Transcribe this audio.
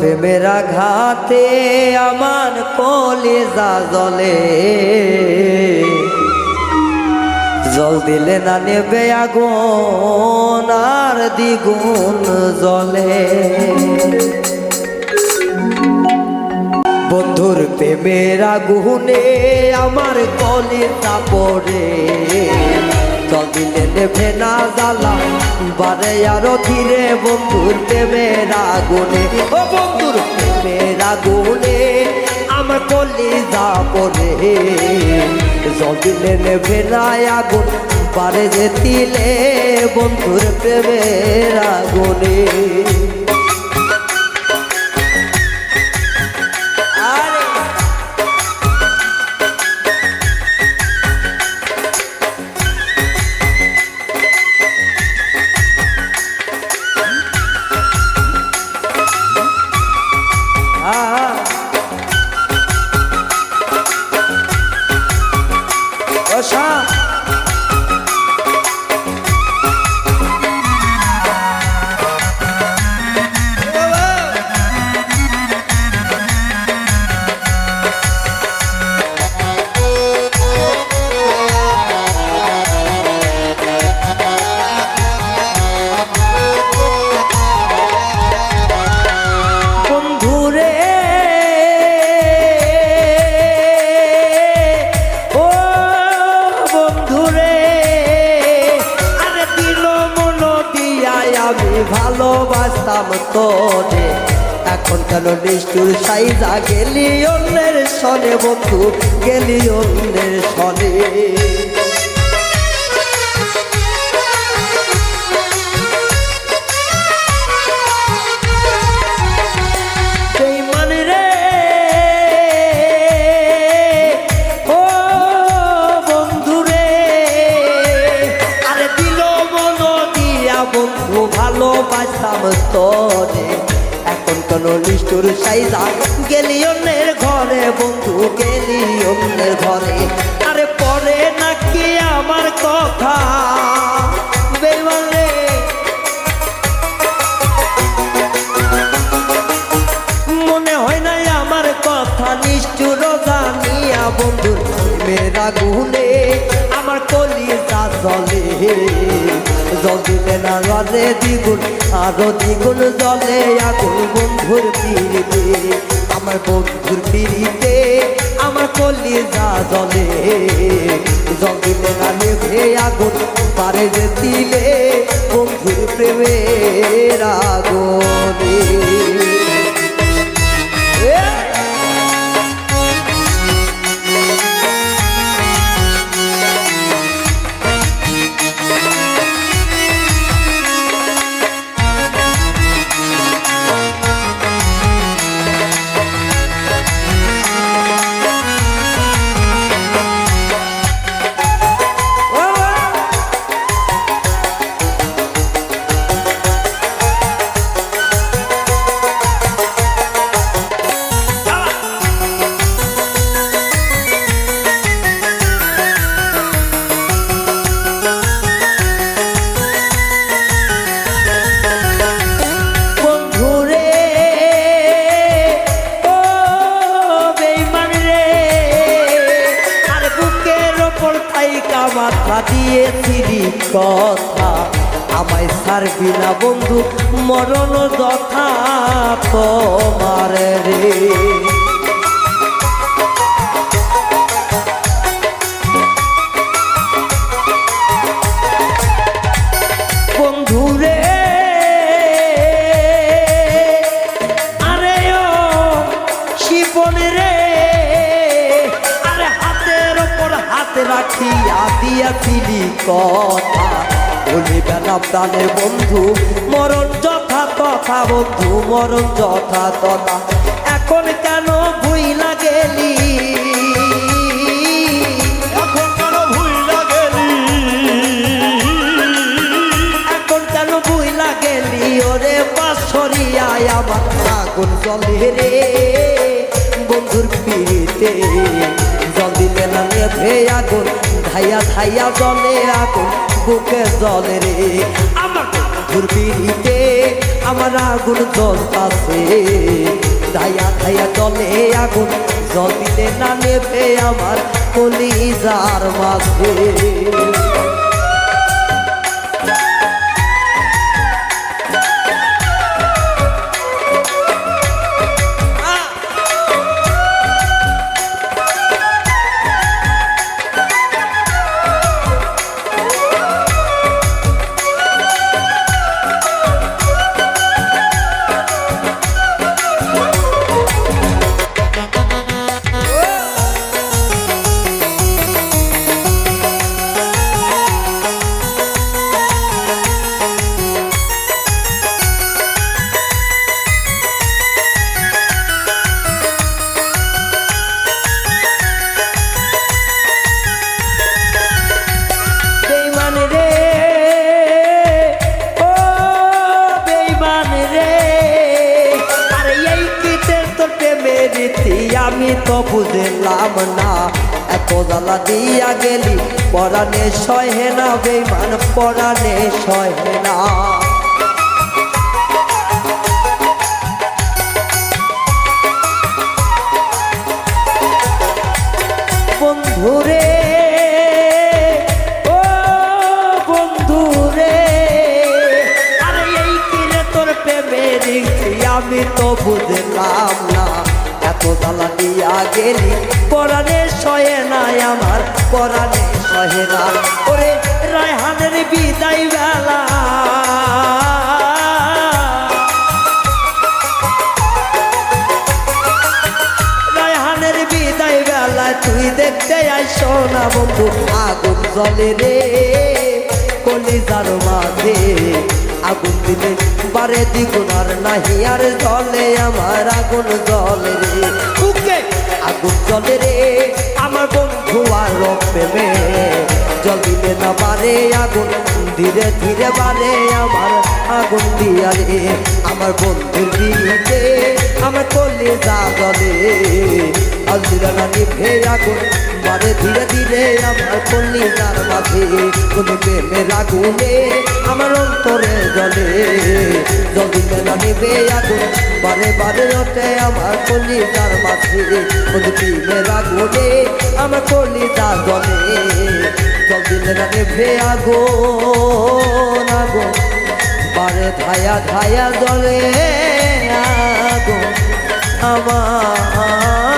প্রেমের আঘাতে আমার কলিজা জলে। জল দিলে না নেবে আগুন, আর দ্বিগুণ জলে। বন্ধুর প্রেমের আগুনে আমার কলিজা পড়ে। জল দিলে নেবে না জ্বালা বারে আরও ধীরে বন্ধুর প্রেমের আগুনে। ও বন্ধুর প্রেমের আগুনে, আমার কলিজা পড়ে। জল দিলে নেবে না আগুন পারে যে তিলে বন্ধুর প্রেমের আগুনে। আমি ভালোবাসতাম তোরে। এখন কেন নিষ্ঠুর সাইজা গেলি অন্যের সনে বন্ধু গেলি অন্যের সনে? বন্ধু ভালোবাসতাম তোরে। এখন কোন নিষ্ঠুর সাইজা? গেলি অন্যের ঘরে, বন্ধু, গেলি অন্যের ঘরে। আরে পরে নাকি আমার কথা? বেঈমান জানিয়া বন্ধু মেরা গুনে আমার কলিজা জলে জল না জলে দ্বিগুণ, আরও দ্বিগুণ জলে আগুন বন্ধুর পিড়িতে। আমার বন্ধুর পিড়িতে আমার কলিজা জলে জল না নেভে আগুন, পারে যে দিলে বন্ধুর প্রেমের আগুনে। দিয়েছিলি কথা। আমায় সারবি না বন্ধু মরণ যথা তোমার রে। দিয়াছিলি কথা। বলিবে না প্রাণের বন্ধু মরণ যথা তথা বন্ধু মরণ যথা তথা এখন কেন ভুইলা গেলি? এখন কেন ভুইলা গেলি? এখন কেন বুইলা গেলি? ওরে পাশরিয়ায় আমার আগুন জলে রে। বন্ধুর পিড়িতে জল দিলে না আগুন। ধাইয়া খাইয়া জলে আগুন, বুকে জলে রে। আমার পিড়িতে আমার আগুন জ্বলতাছে। ধাইয়া ধাইয়া জলে আগুন, জল দিতে না নেবে আমার কলিজার মাঝে। তো বুঝলাম না। এত জ্বালা দিয়া গেলি, পরাণে সহে না, বেইমান, পরাণে সহে না। বন্ধুরে ও বন্ধুরে আরে এই কিরে তোর প্রেমের আমি তো বুঝলাম না। জ্বালা দিয়া গেলি, পরাণে সহে নাই আমার, পরাণে সহে না ওরে রায়হানের বিদায় বেলা। রায়হানের বিদায় বেলায় তুই দেখতে আইসো না বন্ধু, আগুন জলে রে। কলিজার মাঝে আগুন দিলে বারে দ্বিগুণ আর নাহি আর জলে আমার আগুন জলে রে। আগুন জলে রে আমার বন্ধু আর প্রেমে। জল দিলে না বারে আগুন ধীরে ধীরে বারে আমার আগুন দিয়া রে। আমার বন্ধুর দিতে আমার কলিজা জলে। আলদিরা না নিভে আগুন, বারে ধীরে ধীরে আমার কলিজার মাঝে কোন প্রেমের আগুনে আমার অন্তরে জলে। জল দিলে না নিভে আগুন, বারে বারে ওঠে আমার কলিজার মাঝে কোন প্রেমের আগুনে আমার কলিজা জলে। জল দিলে না নিভে আগুন আগুন, বারে ধায়া ধায়া জলে আগুন আমার